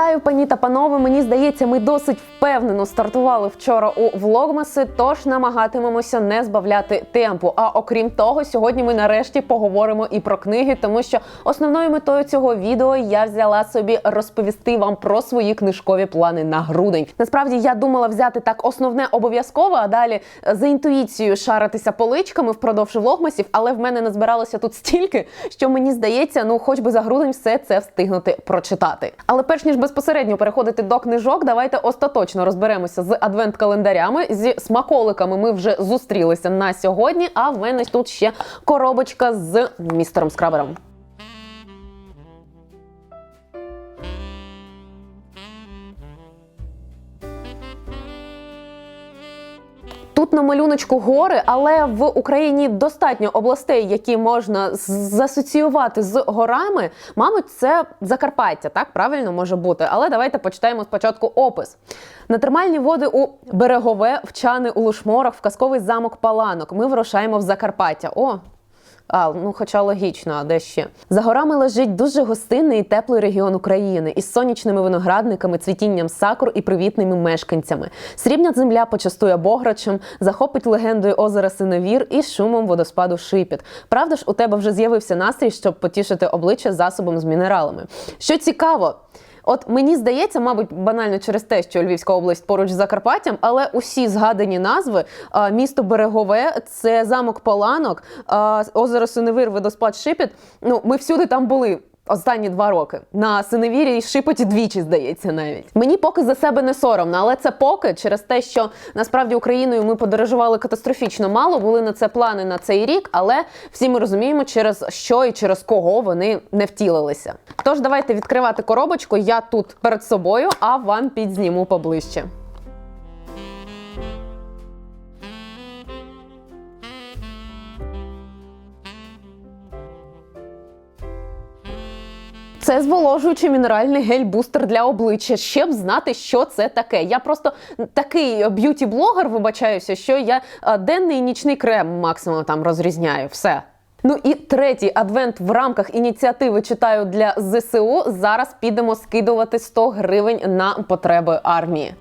Вітаю, пані та панове. Мені здається, ми досить впевнено стартували вчора у влогмаси, тож намагатимемося не збавляти темпу. А окрім того, сьогодні ми нарешті поговоримо і про книги, тому що основною метою цього відео я взяла собі розповісти вам про свої книжкові плани на грудень. Насправді я думала взяти так основне обов'язково, а далі е, за інтуїцією шаритися поличками впродовж влогмасів, але в мене назбиралося тут стільки, що мені здається, ну хоч би за грудень все це встигнути прочитати. Але перш ніж безпосередньо переходити до книжок, давайте остаточно розберемося з адвент-календарями. Зі смаколиками ми вже зустрілися на сьогодні. А в мене тут ще коробочка з містером Скрабером. Тут на малюночку гори, але в Україні достатньо областей, які можна засоціювати з горами. Мабуть, це Закарпаття, так правильно може бути. Але давайте почитаємо спочатку опис. На термальні води у берегове, вчани у Лушморах, в казковий замок Паланок. Ми вирушаємо в Закарпаття. О, а, ну хоча логічно, а де ще за горами лежить дуже гостинний і теплий регіон України із сонячними виноградниками, цвітінням сакур і привітними мешканцями. Срібна земля почастує бограчем, захопить легендою озера Синевір і шумом водоспаду Шипіт. Правда ж, у тебе вже з'явився настрій, щоб потішити обличчя засобом з мінералами. Що цікаво. От мені здається, мабуть, банально через те, що Львівська область поруч з Закарпаттям, але усі згадані назви місто Берегове, це замок Паланок, озеро Синевир, водоспад Шипіт. Ну, ми всюди там були. Останні два роки на Синевірі і Шипоті двічі здається навіть мені поки за себе не соромно, але це поки через те, що насправді Україною ми подорожували катастрофічно мало. Були на це плани на цей рік, але всі ми розуміємо, через що і через кого вони не втілилися. Тож давайте відкривати коробочку. Я тут перед собою, а вам підзніму поближче. Це зволожуючий мінеральний гель-бустер для обличчя. Ще б знати, що це таке. Я просто такий б'юті-блогер, вибачаюся, що я е, денний і нічний крем максимум там розрізняю. Все. Ну і третій адвент в рамках ініціативи читаю для ЗСУ. Зараз підемо скидувати 100 гривень на потреби армії.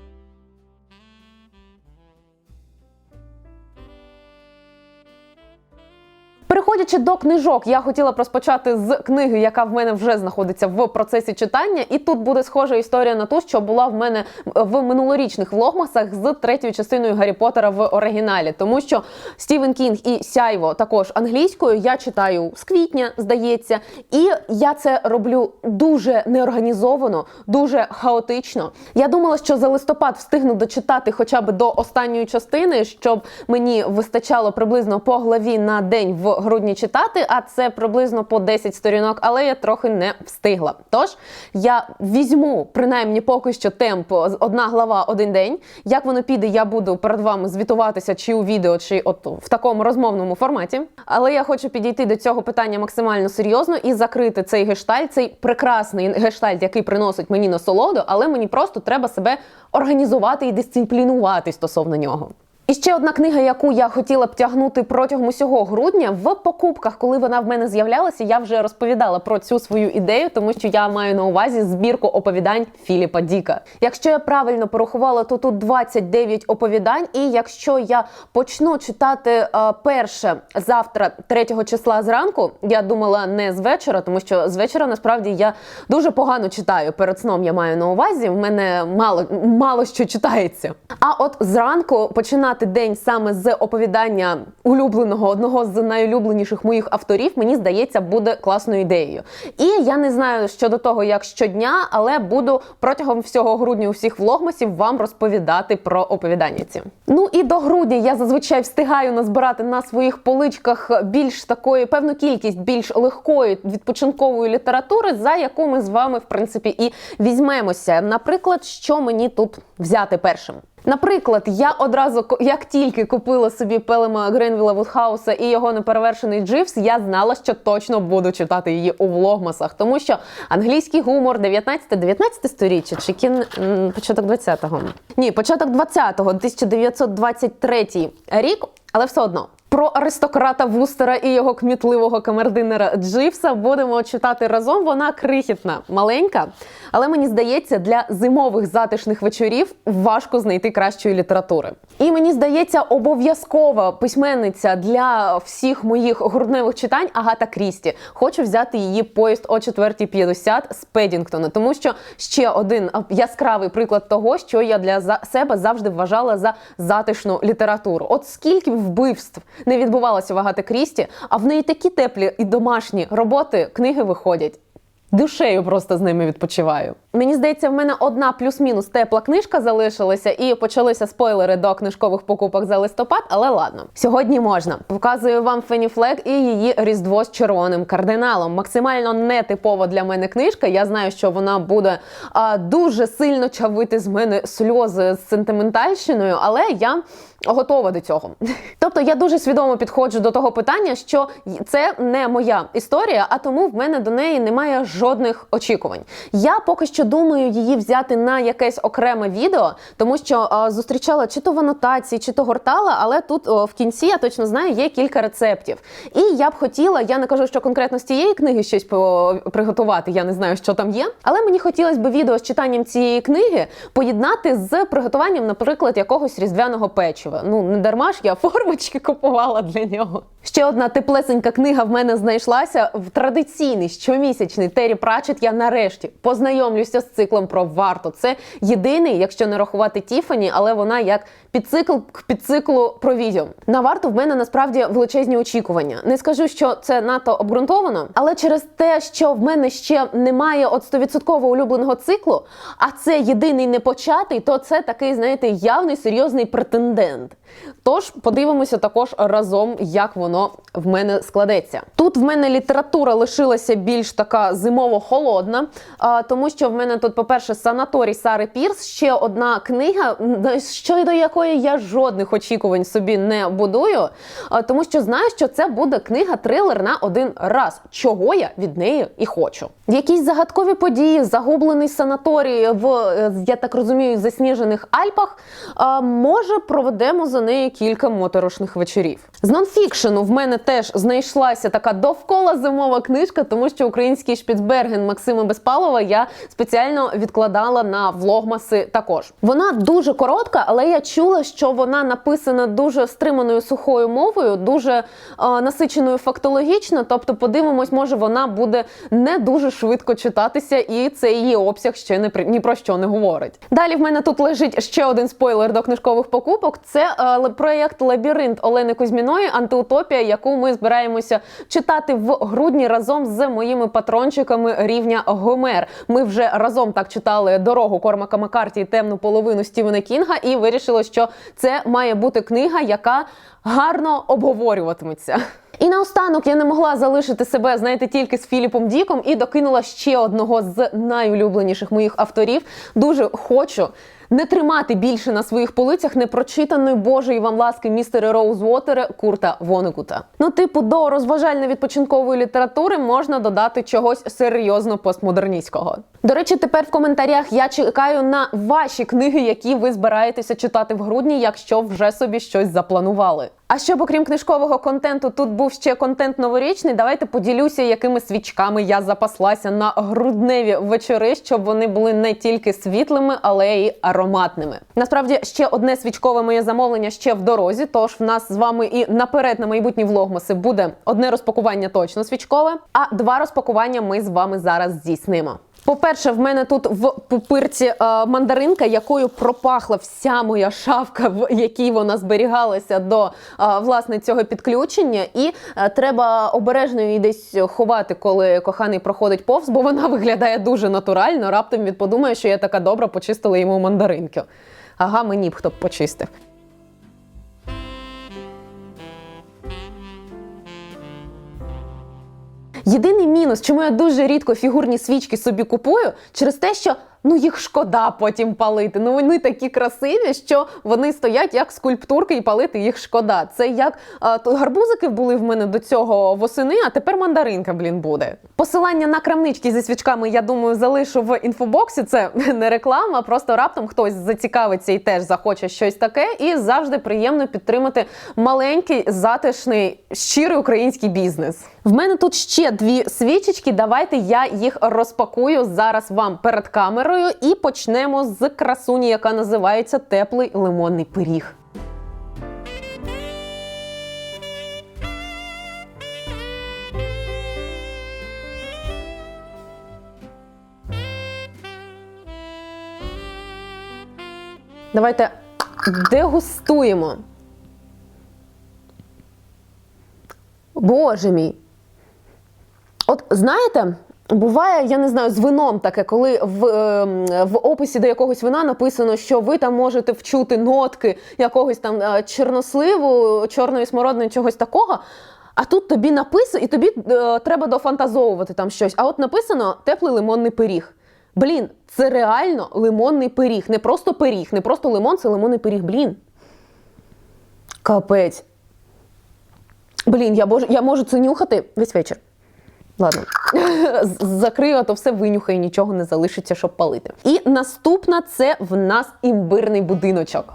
Переходячи до книжок, я хотіла б розпочати з книги, яка в мене вже знаходиться в процесі читання, і тут буде схожа історія на ту, що була в мене в минулорічних влогмасах з третьою частиною Гаррі Поттера в оригіналі, тому що Стівен Кінг і Сяйво також англійською. Я читаю з квітня, здається, і я це роблю дуже неорганізовано, дуже хаотично. Я думала, що за листопад встигну дочитати хоча б до останньої частини, щоб мені вистачало приблизно по главі на день в грудні читати, а це приблизно по 10 сторінок, але я трохи не встигла. Тож я візьму принаймні поки що темп одна глава один день. Як воно піде, я буду перед вами звітуватися чи у відео, чи от в такому розмовному форматі. Але я хочу підійти до цього питання максимально серйозно і закрити цей гештальт, цей прекрасний гештальт, який приносить мені насолоду, але мені просто треба себе організувати і дисциплінувати стосовно нього. І ще одна книга, яку я хотіла б тягнути протягом усього грудня. В покупках, коли вона в мене з'являлася, я вже розповідала про цю свою ідею, тому що я маю на увазі збірку оповідань Філіпа Діка. Якщо я правильно порахувала, то тут 29 оповідань. І якщо я почну читати е, перше завтра, 3 числа зранку, я думала не з вечора, тому що з вечора насправді я дуже погано читаю. Перед сном я маю на увазі. В мене мало мало що читається. А от зранку починати день саме з оповідання улюбленого одного з найулюбленіших моїх авторів, мені здається, буде класною ідеєю. І я не знаю щодо того, як щодня, але буду протягом всього грудня усіх влогмасів вам розповідати про оповідання ці. Ну і до грудня я зазвичай встигаю назбирати на своїх поличках більш такої певну кількість більш легкої відпочинкової літератури, за яку ми з вами в принципі і візьмемося. Наприклад, що мені тут взяти першим. Наприклад, я одразу, як тільки купила собі Пелема Гренвіла Вудхауса і його неперевершений Дживс, я знала, що точно буду читати її у влогмасах, тому що англійський гумор 19-19 сторіччя чи кін... початок 20-го. Ні, початок 20-го, 1923 рік, але все одно. Про аристократа Вустера і його кмітливого камердинера Дживса будемо читати разом. Вона крихітна, маленька, але мені здається, для зимових затишних вечорів важко знайти кращої літератури. І мені здається, обов'язкова письменниця для всіх моїх грудневих читань Агата Крісті. Хочу взяти її поїзд о 4.50 з Педінгтона, тому що ще один яскравий приклад того, що я для себе завжди вважала за затишну літературу. От скільки вбивств не відбувалося вагати Крісті, а в неї такі теплі і домашні роботи, книги виходять. Душею просто з ними відпочиваю. Мені здається, в мене одна плюс-мінус тепла книжка залишилася, і почалися спойлери до книжкових покупок за листопад, але ладно. Сьогодні можна. Показую вам Фені Флек і її Різдво з червоним кардиналом. Максимально нетипова для мене книжка. Я знаю, що вона буде а, дуже сильно чавити з мене сльози з сентиментальщиною, але я готова до цього. Тобто я дуже свідомо підходжу до того питання, що це не моя історія, а тому в мене до неї немає жодних очікувань. Я поки що думаю її взяти на якесь окреме відео, тому що а, зустрічала чи то в анотації, чи то гортала, але тут о, в кінці я точно знаю, є кілька рецептів. І я б хотіла, я не кажу, що конкретно з цієї книги щось по- приготувати, я не знаю, що там є. Але мені хотілося б відео з читанням цієї книги поєднати з приготуванням, наприклад, якогось різдвяного печива. Ну не дарма ж я формочки купувала для нього. Ще одна теплесенька книга в мене знайшлася в традиційний щомісячний Террі Пратчет. Я нарешті познайомлюся з циклом про варту. Це єдиний, якщо не рахувати Тіфані, але вона як підцикл к підциклу про відьом. На варту в мене насправді величезні очікування. Не скажу, що це надто обґрунтовано, але через те, що в мене ще немає от 100% улюбленого циклу, а це єдиний непочатий, то це такий, знаєте, явний серйозний претендент. Тож подивимося також разом, як воно в мене складеться. Тут в мене література лишилася більш така зимово-холодна, тому що в мене тут, по-перше, санаторій Сари Пірс, ще одна книга, щодо якої я жодних очікувань собі не будую, тому що знаю, що це буде книга-трилер на один раз, чого я від неї і хочу. Якісь загадкові події, загублений санаторій в, е, я так розумію, засніжених Альпах. Може, проведемо за неї кілька моторошних вечорів. З нонфікшену в мене теж знайшлася така довкола зимова книжка, тому що український Шпіцберген Максима Безпалова я спеціально відкладала на влогмаси також. Вона дуже коротка, але я чула, що вона написана дуже стриманою сухою мовою, дуже е, насиченою фактологічно. Тобто, подивимось, може вона буде не дуже швидко читатися, і це її обсяг ще не ні про що не говорить. Далі в мене тут лежить ще один спойлер до книжкових покупок. Це е, проєкт Лабіринт Олени Кузьміної антиутопія, яку ми збираємося читати в грудні разом з моїми патрончиками рівня Гомер. Ми вже разом так читали дорогу Кормака Маккарті і темну половину Стівена Кінга, і вирішили, що це має бути книга, яка гарно обговорюватиметься. І наостанок я не могла залишити себе, знаєте, тільки з Філіпом Діком і докинула ще одного з найулюбленіших моїх авторів. Дуже хочу не тримати більше на своїх полицях непрочитаної Божої вам ласки містера Роузвотера Курта Вонегута. Ну, типу, до розважально-відпочинкової літератури можна додати чогось серйозно постмодерністського. До речі, тепер в коментарях я чекаю на ваші книги, які ви збираєтеся читати в грудні, якщо вже собі щось запланували. А щоб окрім книжкового контенту, тут був ще контент новорічний. Давайте поділюся, якими свічками я запаслася на грудневі вечори, щоб вони були не тільки світлими, але й ароматними. Насправді, ще одне свічкове моє замовлення ще в дорозі. Тож в нас з вами і наперед на майбутні влогмаси буде одне розпакування точно свічкове, а два розпакування ми з вами зараз здійснимо. По-перше, в мене тут в пупирці е, мандаринка, якою пропахла вся моя шафка, в якій вона зберігалася до е, власне цього підключення. І е, треба обережно її десь ховати, коли коханий проходить повз, бо вона виглядає дуже натурально. Раптом він подумає, що я така добра почистила йому мандаринки. Ага, мені б хто б почистив. Єдиний мінус, чому я дуже рідко фігурні свічки собі купую, через те, що Ну їх шкода потім палити. Ну вони такі красиві, що вони стоять як скульптурки, і палити їх шкода. Це як а, то гарбузики були в мене до цього восени, а тепер мандаринка, блін, буде. Посилання на крамнички зі свічками, я думаю, залишу в інфобоксі. Це не реклама, просто раптом хтось зацікавиться і теж захоче щось таке. І завжди приємно підтримати маленький, затишний, щирий український бізнес. В мене тут ще дві свічечки. Давайте я їх розпакую зараз вам перед камерою і почнемо з красуні, яка називається теплий лимонний пиріг. Давайте дегустуємо. Боже мій. От знаєте, буває, я не знаю, з вином таке, коли в, е, в описі до якогось вина написано, що ви там можете вчути нотки якогось там е, чорносливу, чорної смородини, чогось такого. А тут тобі написано, і тобі е, треба дофантазовувати там щось. А от написано теплий лимонний пиріг. Блін, це реально лимонний пиріг. Не просто пиріг, не просто лимон, це лимонний пиріг. Блін. Капець. Блін, я, бож, я можу це нюхати весь вечір. Ладно, закрию, а то все винюхаю, нічого не залишиться, щоб палити. І наступна це в нас імбирний будиночок.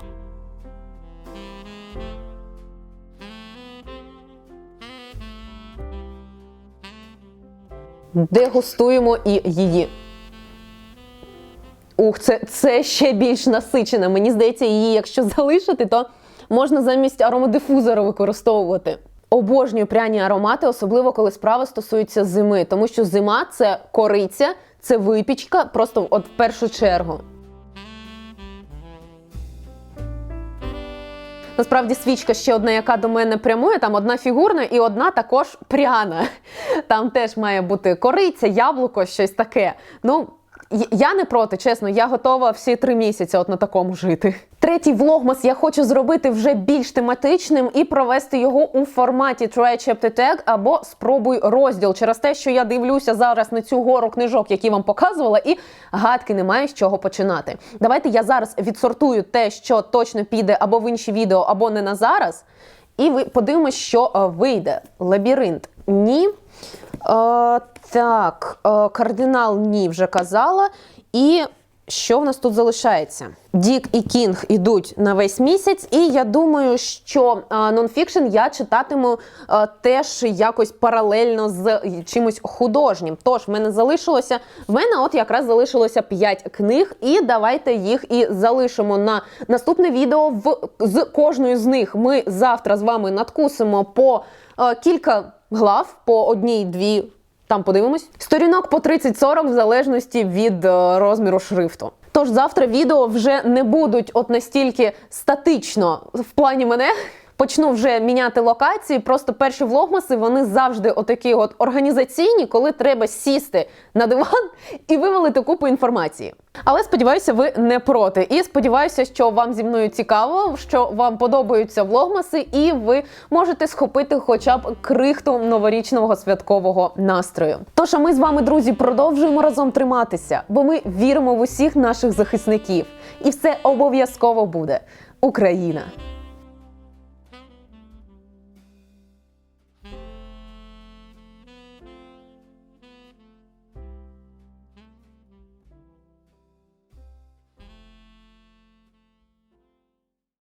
Дегустуємо і її. Ух, це, це ще більш насичена. Мені здається, її, якщо залишити, то можна замість аромадифузора використовувати. Обожнюю пряні аромати, особливо коли справа стосується зими, тому що зима це кориця, це випічка, просто от в першу чергу. Насправді свічка ще одна, яка до мене прямує, там одна фігурна і одна також пряна. Там теж має бути кориця, яблуко, щось таке. Ну, я не проти, чесно, я готова всі три місяці от на такому жити. Третій влогмас я хочу зробити вже більш тематичним і провести його у форматі Try Chapter Tag або спробуй розділ через те, що я дивлюся зараз на цю гору книжок, які вам показувала, і гадки немає з чого починати. Давайте я зараз відсортую те, що точно піде або в інші відео, або не на зараз. І ви подивимось, що е, вийде. Лабіринт. Ні. Е, так, е, кардинал ні, вже казала. І що в нас тут залишається? Дік і Кінг ідуть на весь місяць, і я думаю, що е, нонфікшн я читатиму е, теж якось паралельно з чимось художнім. Тож в мене залишилося в мене, от якраз залишилося 5 книг, і давайте їх і залишимо на наступне відео. В з кожною з них ми завтра з вами надкусимо по е, кілька глав, по одній-дві. Там подивимось. Сторінок по 30-40 в залежності від е, розміру шрифту. Тож завтра відео вже не будуть от настільки статично в плані мене. Почну вже міняти локації. Просто перші влогмаси вони завжди отакі от організаційні, коли треба сісти на диван і вивалити купу інформації. Але сподіваюся, ви не проти. І сподіваюся, що вам зі мною цікаво, що вам подобаються влогмаси, і ви можете схопити хоча б крихту новорічного святкового настрою. Тож а ми з вами, друзі, продовжуємо разом триматися, бо ми віримо в усіх наших захисників, і все обов'язково буде Україна.